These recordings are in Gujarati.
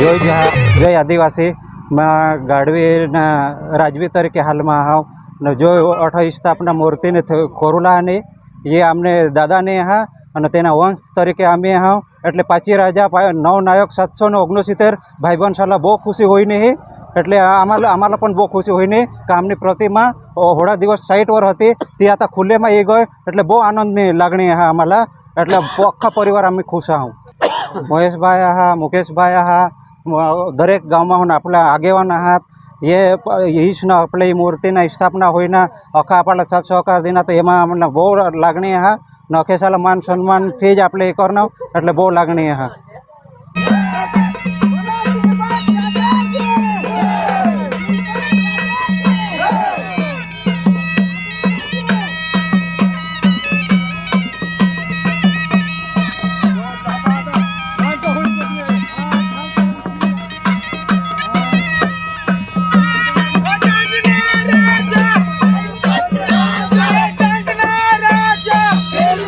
જય જય આદિવાસી. માં ગાઢવીના રાજવી તરીકે હાલમાં આવ. જો અઠાવીસ સ્થાપના મૂર્તિને ખોરુલાની, એ અમને દાદાને હા અને તેના વંશ તરીકે અમે હા એટલે પાછી રાજા નવ નાયક સાતસો ને ઓગણસિત્તેર ભાઈબંધ સાલા બહુ ખુશી હોય નહીં. એટલે આમાં અમારા પણ બહુ ખુશી હોય નહીં. કે આમની પ્રતિમા હોળા દિવસ સાઈટ વર હતી. તે આતા ખુલ્લેમાં એ ગયો એટલે બહુ આનંદની લાગણી હા અમારા એટલે આખા પરિવાર અમે ખુશ આવું. મહેશભાઈ આહા, મુકેશભાઈ આહા દરેક ગામમાં આપણા આગેવાન આહાત એ ઈશના આપણે એ મૂર્તિના સ્થાપના હોયના અખા આપણા સાથ સહકાર દીના તો એમાં અમને બહુ લાગણી હા નખેશાલા માન સન્માનથી જ આપણે એ કરનાવ એટલે બહુ લાગણી હા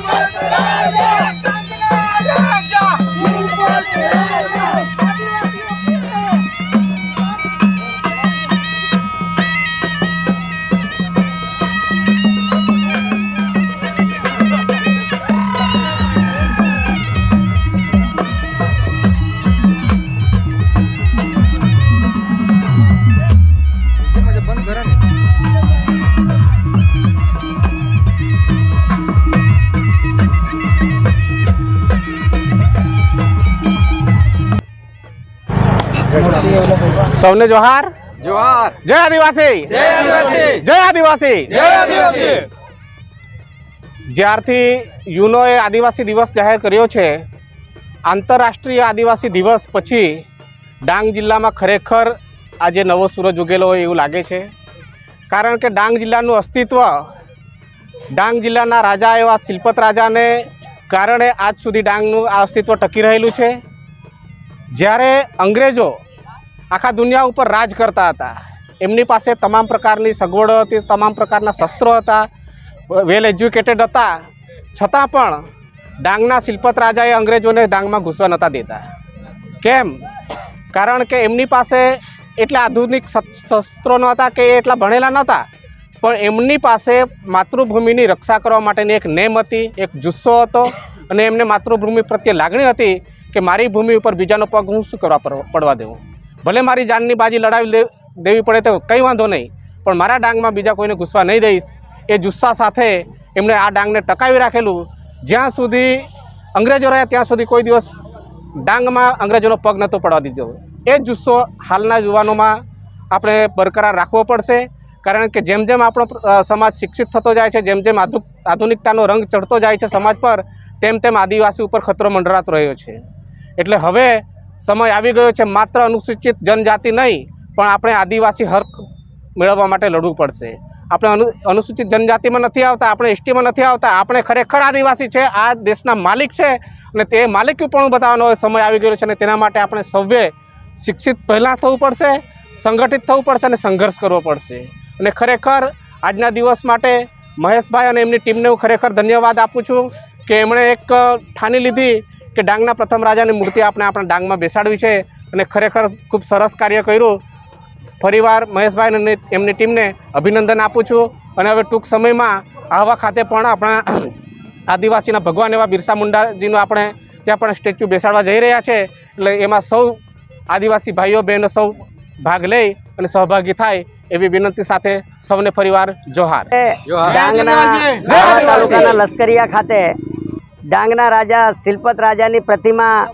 બંધ સૌને જોહાર. જોહાર. જય આદિવાસી. જય આદિવાસી. જય આદિવાસી. જય આદિવાસી. જ્યારથી યુનોએ આદિવાસી દિવસ જાહેર કર્યો છે આંતરરાષ્ટ્રીય આદિવાસી દિવસ પછી ડાંગ જિલ્લામાં ખરેખર આજે નવો સૂરજ ઉગેલો હોય એવું લાગે છે. કારણ કે ડાંગ જિલ્લાનું અસ્તિત્વ ડાંગ જિલ્લાના રાજા એવા શિલ્પત રાજાને કારણે આજ સુધી ડાંગનું આ અસ્તિત્વ ટકી રહેલું છે. જ્યારે અંગ્રેજો આખા દુનિયા ઉપર રાજ કરતા હતા. એમની પાસે તમામ પ્રકારની સગવડો હતી, તમામ પ્રકારના શસ્ત્રો હતા વેલ એજ્યુકેટેડ હતા. છતાં પણ ડાંગના શિલ્પત રાજાએ અંગ્રેજોને ડાંગમાં ઘૂસવા નહોતા દેતા. કેમ? કારણ કે એમની પાસે એટલા આધુનિક શસ- શસ્ત્રો નહોતા કે એટલા ભણેલા નહોતા. પણ એમની પાસે માતૃભૂમિની રક્ષા કરવા માટેની એક નેમ હતી, એક જુસ્સો હતો અને એમને માતૃભૂમિ પ્રત્યે લાગણી હતી કે મારી ભૂમિ ઉપર બીજાનો પગ હું શું કરવા પડવા દેવું? ભલે મારી જાનની બાજી લડાવી દેવી પડે તો કંઈ વાંધો નહીં, પણ મારા ડાંગમાં બીજા કોઈને ઘૂસવા નહીં દઈશ. એ જુસ્સા સાથે એમણે આ ડાંગને ટકાવી રાખેલું. જ્યાં સુધી અંગ્રેજો રહ્યા ત્યાં સુધી કોઈ દિવસ ડાંગમાં અંગ્રેજોનો પગ નહોતો પડવા દીધો. એ જુસ્સો હાલના યુવાનોમાં આપણે બરકરાર રાખવો પડશે, કારણ કે જેમ જેમ આપણો સમાજ શિક્ષિત થતો જાય છે, જેમ જેમ આધુ આધુનિકતાનો રંગ ચડતો જાય છે સમાજ પર, તેમ તેમ આદિવાસી ઉપર ખતરો મંડરાતો રહ્યો છે. એટલે હવે સમય આવી ગયો છે, માત્ર અનુસૂચિત જનજાતિ નહીં, પણ આપણે આદિવાસી હક મેળવવા માટે લડવું પડશે. આપણે અનુ, અનુસૂચિત જનજાતિમાં નથી આવતા, આપણે એસટીમાં નથી આવતા, આપણે ખરેખર આદિવાસી છે, આ દેશના માલિક છે, અને તે માલિકીપણું બતાવવાનો હવે સમય આવી ગયો છે, અને તેના માટે આપણે સૌએ શિક્ષિત પહેલાં થવું પડશે, સંગઠિત થવું પડશે, અને સંઘર્ષ કરવો પડશે. અને ખરેખર આજના દિવસ માટે મહેશભાઈ અને એમની ટીમને હું ખરેખર ધન્યવાદ આપું છું, કે એમણે એક ઠાની લીધી કે ડાંગના પ્રથમ રાજાની મૂર્તિ આપણે આપણા ડાંગમાં બેસાડવી છે અને ખરેખર ખૂબ સરસ કાર્ય કર્યું. ફરીવાર મહેશભાઈ અને એમની ટીમને અભિનંદન આપું છું અને હવે ટૂંક સમયમાં આહવા ખાતે પણ આપણા આદિવાસીના ભગવાન એવા બિરસા મુંડાજીનું આપણે ત્યાં પણ સ્ટેચ્યુ બેસાડવા જઈ રહ્યા છે. એટલે એમાં સૌ આદિવાસી ભાઈઓ બહેનો સૌ ભાગ લઈ અને સહભાગી થાય એવી વિનંતી સાથે સૌને ફરીવાર જોહાર. તાલુકાના લશ્કરિયા ખાતે ડાંગના રાજા, શિલ્પત રાજાની પ્રતિમા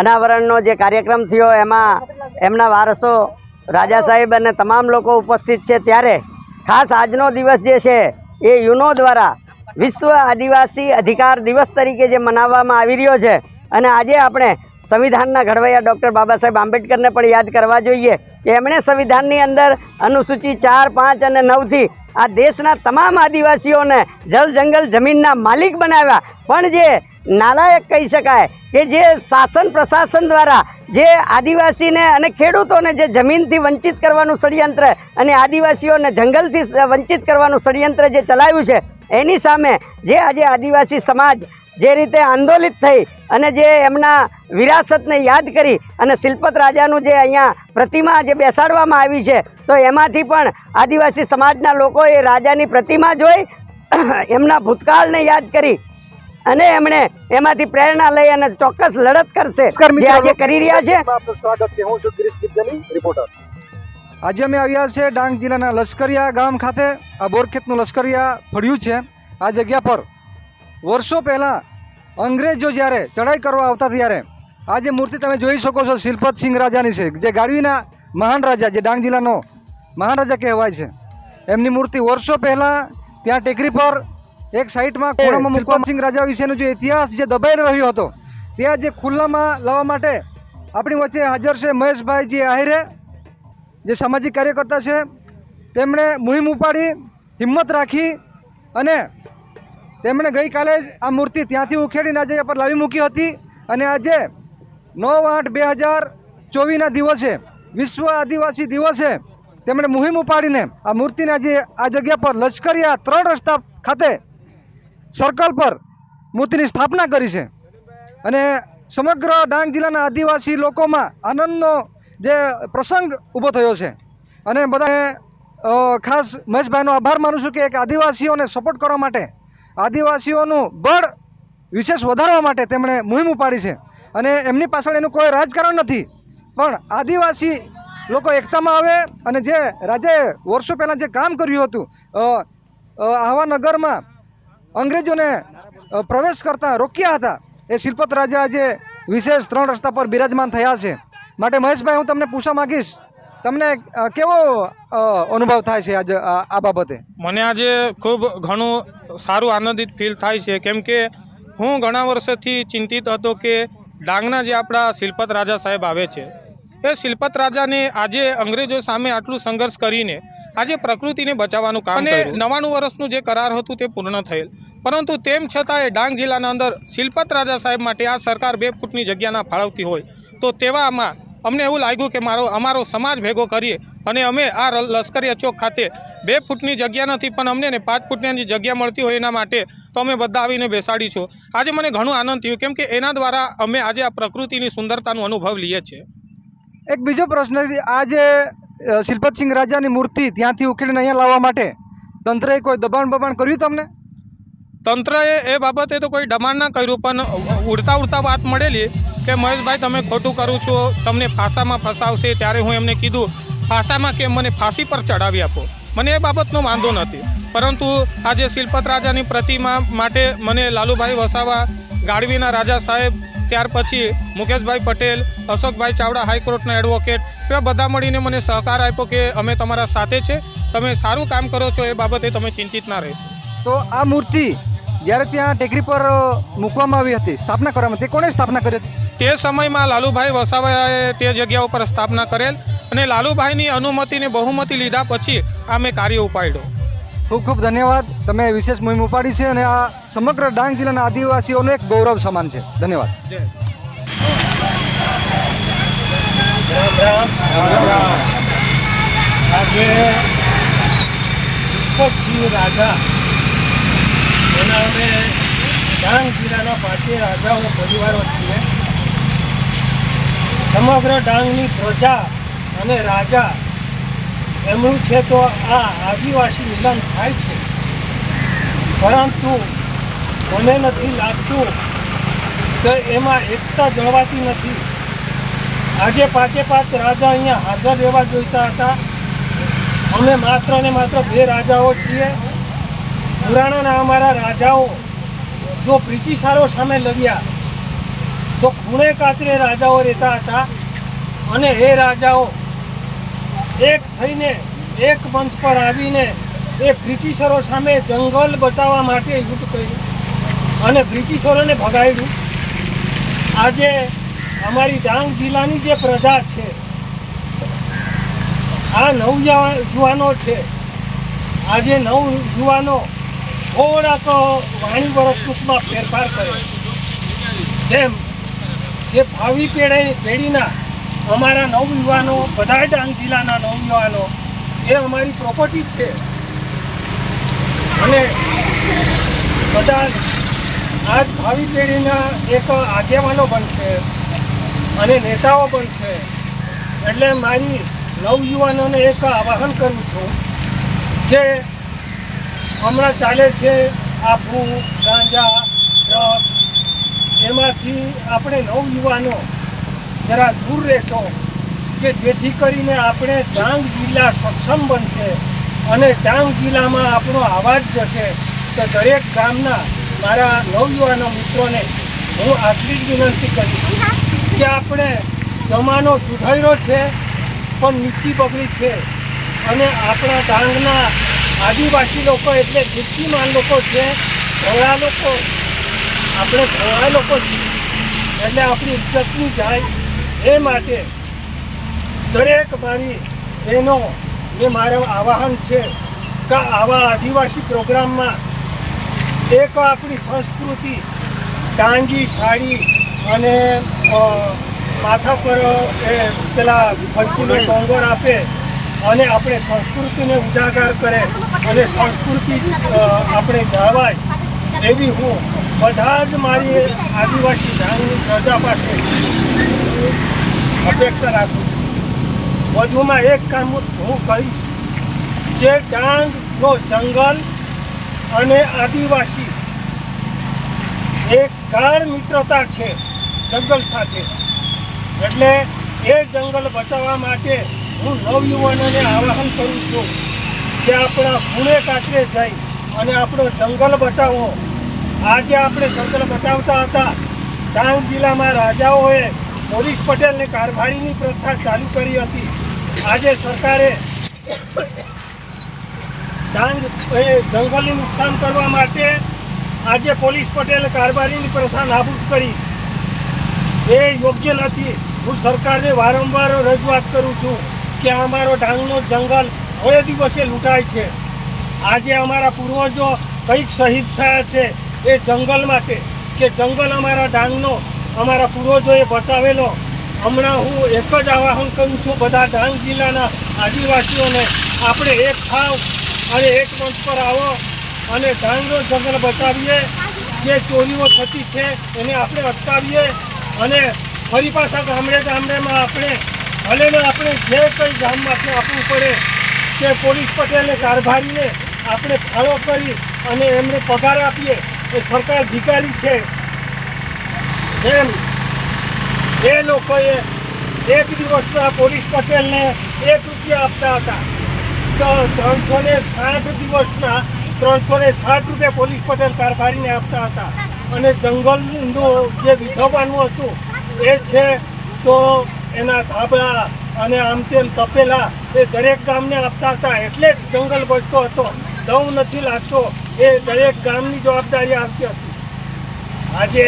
અનાવરણનો જે કાર્યક્રમ થયો, એમાં એમના વારસો રાજા સાહેબ અને તમામ લોકો ઉપસ્થિત છે. ત્યારે ખાસ આજનો દિવસ જે છે, એ યુનો દ્વારા વિશ્વ આદિવાસી અધિકાર દિવસ તરીકે જે મનાવવામાં આવી રહ્યો છે. અને આજે આપણે સંવિધાનના ઘડવૈયા ડૉક્ટર બાબા સાહેબ આંબેડકરને પણ યાદ કરવા જોઈએ કે એમણે સંવિધાનની અંદર અનુસૂચિ ચાર, પાંચ અને નવથી આ દેશના તમામ આદિવાસીઓને જળ જંગલ જમીનના માલિક બનાવ્યા. પણ જે નાલાયક કહી શકાય કે જે શાસન પ્રશાસન દ્વારા જે આદિવાસીને અને ખેડૂતોને જે જમીનથી વંચિત કરવાનું ષડયંત્ર અને આદિવાસીઓને જંગલથી વંચિત કરવાનું ષડયંત્ર જે ચલાવ્યું છે, એની સામે જે આજે આદિવાસી સમાજ જે રીતે આંદોલિત થઈ અને જે એમના વિરાસતને યાદ કરી અને શિલ્પત રાજાનું જે અહીંયા પ્રતિમા જે બેસાડવામાં આવી છે તો એમાંથી પણ આદિવાસી સમાજના લોકોએ રાજાની પ્રતિમા જોઈ એમના ભૂતકાળને યાદ કરી અને એમણે એમાંથી પ્રેરણા લઈ અને ચોક્કસ લડત કરશે જે આજે કરી રહ્યા છે. આજે અમે આવ્યા છે ડાંગ જિલ્લાના લશ્કરિયા ગામ ખાતે. આ બોરખેતનું લશ્કરિયા ફળ્યું છે. આ જગ્યા પર વર્ષો પહેલાં અંગ્રેજો જ્યારે ચડાઈ કરવા આવતા ત્યારે આ જે મૂર્તિ તમે જોઈ શકો છો શિલ્પત સિંહ રાજાની છે જે ગાડવીના મહાન રાજા જે ડાંગ જિલ્લાનો મહાન રાજા કહેવાય છે એમની મૂર્તિ વર્ષો પહેલાં ત્યાં ટેકરી પર એક સાઈડમાં ખૂણામાં શિલ્પત સિંહ રાજા વિશેનો જે ઇતિહાસ જે દબાઈ રહ્યો હતો ત્યાં જે ખુલ્લામાં લાવવા માટે આપણી વચ્ચે હાજર છે મહેશભાઈજી આહિરે જે સામાજિક કાર્યકર્તા છે તેમણે મુહિમ ઉપાડી હિંમત રાખી અને તેમણે ગઈકાલે જ આ મૂર્તિ ત્યાંથી ઉખેડીને આ જગ્યા પર લાવી મૂકી હતી અને આજે નવ આઠ બે હજાર ચોવીસના દિવસે, વિશ્વ આદિવાસી દિવસે તેમણે મુહિમ ઉપાડીને આ મૂર્તિને આજે આ જગ્યા પર લશ્કરિયા ત્રણ રસ્તા ખાતે સર્કલ પર મૂર્તિની સ્થાપના કરી છે. અને સમગ્ર ડાંગ જિલ્લાના આદિવાસી લોકોમાં આનંદનો જે પ્રસંગ ઊભો થયો છે. અને બધાએ ખાસ મહેશભાઈનો આભાર માનું છું કે એક આદિવાસીઓને સપોર્ટ કરવા માટે આદિવાસીઓનું બળ વિશેષ વધારવા માટે તેમણે મુહિમ ઉપાડી છે. અને એમની પાછળ એનું કોઈ રાજકારણ નથી. પણ આદિવાસી લોકો એકતામાં આવે અને જે રાજાએ વર્ષો પહેલાં જે કામ કર્યું હતું આહવા નગરમાં અંગ્રેજોને પ્રવેશ કરતા રોક્યા હતા, એ શિલ્પત રાજા આજે વિશેષ ત્રણ રસ્તા પર બિરાજમાન થયા છે. માટે મહેશભાઈ, હું તમને પૂછવા માંગીશ તમને કેવો અનુભવ થાય છે આજે આ બાબતે? મને આજે ખૂબ ઘણું સારું આનંદિત ફીલ થાય છે. કેમ કે હું ઘણા વર્ષોથી ચિંતિત હતો કે ડાંગના જે આપણા શિલ્પત રાજા સાહેબ આવે છે એ શિલ્પત રાજાને આજે અંગ્રેજો સામે આટલું સંઘર્ષ કરીને આજે પ્રકૃતિને બચાવવાનું કામ અને નવાણું વર્ષનું જે કરાર હતું તે પૂર્ણ થયેલ. પરંતુ તેમ છતાં એ ડાંગ જિલ્લાના અંદર શિલ્પત રાજા સાહેબ માટે આ સરકાર બે ફૂટની જગ્યાના ફાળવતી હોય તો તેવામાં અમને એવું લાગ્યું કે મારો અમારો સમાજ ભેગો કરીએ અને અમે આ લશ્કરી ચોક ખાતે બે ફૂટની જગ્યા નથી પણ અમને ને પાંચ ફૂટની જગ્યા મળતી હોય એના માટે તો અમે બધા આવીને બેસાડી છું. આજે મને ઘણું આનંદ થયું કેમ કે એના દ્વારા અમે આજે આ પ્રકૃતિની સુંદરતાનો અનુભવ લઈએ છીએ. એક બીજો પ્રશ્ન છે આજે શિલ્પતસિંહ રાજાની મૂર્તિ ત્યાંથી ઉકેલીને અહીંયા લાવવા માટે તંત્રએ કોઈ દબાણ બબાણ કર્યું તમને? તંત્રએ એ બાબતે તો કોઈ દબાણ ના કર્યું પણ ઉડતા ઉડતા વાત મળેલી કે મહેશભાઈ, તમે ખોટું કરું છો, તમને ફાંસામાં ફસાવશે ત્યારે હું એમને કીધું ફાંસામાં કેમ મને ફાંસી પર ચડાવી આપો. મને એ બાબતનો વાંધો નથી. પરંતુ આજે શિલ્પત રાજાની પ્રતિમા માટે મને લાલુભાઈ વસાવા, ગાડવીના રાજા સાહેબ, ત્યાર પછી મુકેશભાઈ પટેલ, અશોકભાઈ ચાવડા હાઈકોર્ટના એડવોકેટ એવા બધા મળીને મને સહકાર આપ્યો કે અમે તમારા સાથે છે, તમે સારું કામ કરો છો, એ બાબતે તમે ચિંતિત ના રહેશો. તો આ મૂર્તિ જ્યારે ત્યાં ટેકરી પર મૂકવામાં આવી હતી, સ્થાપના કરવામાં તે કોણે સ્થાપના કરી હતી? તે સમયમાં લાલુભાઈ વસાવાએ તે જગ્યા ઉપર સ્થાપના કરેલ અને લાલુભાઈની અનુમતિને બહુમતી લીધા પછી આ મેં કાર્ય ઉપાડ્યો. ખૂબ ખૂબ ધન્યવાદ. તમે વિશેષ મુહિમ ઉપાડી છે અને આ સમગ્ર ડાંગ જિલ્લાના આદિવાસીઓનો એક ગૌરવ સમાન છે. ધન્યવાદ. રાજા. એના અમે ડાંગ જિલ્લાના પાંચે રાજાઓ પરિવારો છીએ. સમગ્ર ડાંગની પ્રજા અને રાજા એમનું છે તો આ આદિવાસી મિલન થાય છે. પરંતુ મને નથી લાગતું કે એમાં એકતા જળવાતી નથી. આજે પાંચે પાંચ રાજા અહીંયા હાજર રહેવા જોઈતા હતા. અમે માત્ર ને માત્ર બે રાજાઓ છીએ. પુરાણાના અમારા રાજાઓ જો બ્રિટિશારો સામે લડ્યા તો ખૂણે કાતરે રાજાઓ રહેતા હતા અને એ રાજાઓ એક થઈને એક મંચ પર આવીને એ બ્રિટિશરો સામે જંગલ બચાવવા માટે યુદ્ધ કર્યું અને બ્રિટિશરોને ભગાડ્યું. આજે અમારી ડાંગ જિલ્લાની જે પ્રજા છે, આ નવ યુવાનો છે. આજે નવ યુવાનો થોડાક વાણી વર્તણૂકમાં ફેરફાર કર્યો જેમ જે ભાવિ પેઢી પેઢીના અમારા નવયુવાનો બધા ડાંગ જિલ્લાના નવયુવાનો એ અમારી પ્રોપર્ટી છે. અને બધા આજ ભાવિ પેઢીના એક આગેવાનો બનશે અને નેતાઓ બનશે. એટલે મારી નવયુવાનોને એક આવાહન કરું છું કે હમણાં ચાલે છે આફુ ગાંજા, ડ્રગ એમાંથી આપણે નવયુવાનો જરા દૂર રહેશો કે જેથી કરીને આપણે ડાંગ જિલ્લા સક્ષમ બનશે અને ડાંગ જિલ્લામાં આપણો આવાજ જશે. તો દરેક ગામના મારા નવયુવાનો મિત્રોને હું આટલી જ વિનંતી કરીશ કે આપણે જમાનો સુધાર્યો છે, પણ નીતિ બગડી છે અને આપણા ડાંગના આદિવાસી લોકો એટલે બુદ્ધિમાન લોકો છે ભોળા લોકો આપણે ભોળા લોકો છીએ. એટલે આપણી ઇજ્જતની જાય એ માટે દરેક મારી બહેનો ને મારે આવાહન છે કે આવા આદિવાસી પ્રોગ્રામમાં એક આપણી સંસ્કૃતિ ડાંગી સાડી અને માથા પર એ પેલા ફરકીનો ડોંગર આપે અને આપણે સંસ્કૃતિને ઉજાગર કરે અને સંસ્કૃતિ આપણે જાળવાય એવી હું બધા જ મારી આદિવાસી ડાંગની પ્રજા પાસે અપેક્ષા રાખું છું. વધુમાં એક કામ હું કહીશ. કે ડાંગનો જંગલ અને આદિવાસી એક ગાઢ મિત્રતા છે જંગલ સાથે. એટલે એ જંગલ બચાવવા માટે હું નવયુવાનોને આવાહન કરું છું કે આપણા ખૂણે કાંઠે જઈ અને આપણો જંગલ બચાવવો આજે આપણે જંગલ બચાવતા હતા. ડાંગ જિલ્લામાં રાજાઓએ પોલીસ પટેલને કારભારીની પ્રથા ચાલુ કરી હતી. આજે સરકારે ડાંગ એ જંગલને નુકસાન કરવા માટે આજે પોલીસ પટેલે કારભારીની પ્રથા નાબૂદ કરી. એ યોગ્ય નથી. હું સરકારને વારંવાર રજૂઆત કરું છું કે અમારો ડાંગનો જંગલ હવે દિવસે લૂંટાય છે. આજે અમારા પૂર્વજો કંઈક શહીદ થયા છે. એ જંગલ માટે કે જંગલ અમારા ડાંગનો, અમારા પૂર્વજોએ બચાવેલો. હમણાં હું એક જ આવાહન કરું છું, બધા ડાંગ જિલ્લાના આદિવાસીઓને. આપણે એક થાવ અને એક મંચ પર આવો અને ડાંગનો જંગલ બચાવીએ. જે ચોરીઓ થતી છે એને આપણે અટકાવીએ અને ફરી પાછા ગામડે ગામડેમાં આપણે, ભલે આપણે જે કંઈ ગામમાંથી આપવું પડે કે પોલીસ પટેલને કારભારીને આપણે ફાળો કરી અને એમને પગાર આપીએ. એ સરકાર અધિકારી છે. એમ એ લોકોએ એક દિવસના પોલીસ પટેલને એક રૂપિયા આપતા હતા. તો ત્રણસો ને સાઠ દિવસના ત્રણસો ને સાઠ રૂપિયા પોલીસ પટેલ કારભારીને આપતા હતા. અને જંગલનું જે વિઝવવાનું હતું એ છે તો એના ધાબળા અને આમ તેમ તપેલા એ દરેક ગામને આપતા હતા. એટલે જ જંગલ બચતો હતો. દઉં નથી લાગતો. એ દરેક ગામની જવાબદારી આવતી હતી. આજે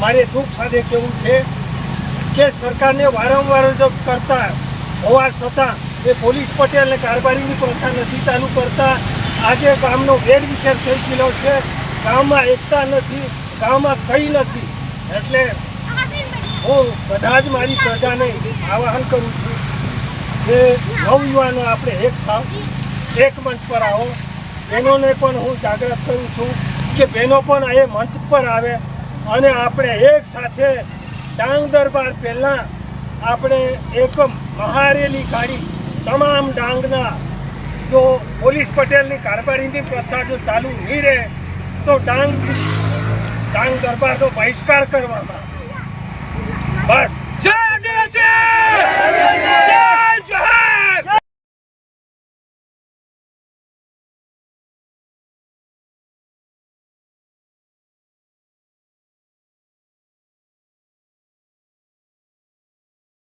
મારે દુઃખ સાથે કહેવું છે કે સરકારને વારંવાર કરતા, હોવા છતાં એ પોલીસ પટેલને કારબારીની પ્રથા નથી ચાલુ કરતા. આજે ગામનો વેરવિખેર થઈ ગયેલો છે. ગામમાં એકતા નથી, ગામમાં કંઈ નથી. એટલે હું બધા જ મારી પ્રજાને આવાહન કરું છું કે નવયુવાનો આપણે એક થાવ, એક મંચ પર આવો. બહેનોને પણ હું જાગૃત કરું છું કે બહેનો પણ એ મંચ પર આવે અને આપણે એક સાથે ડાંગ દરબાર પહેલાં આપણે એક મહારેલી કાઢી તમામ ડાંગના જો પોલીસ પટેલની કારબારીની પ્રથા જો ચાલુ નહીં રહે, તો ડાંગ ડાંગ દરબારનો બહિષ્કાર કરવામાં આવશે. બસ. જય જય જય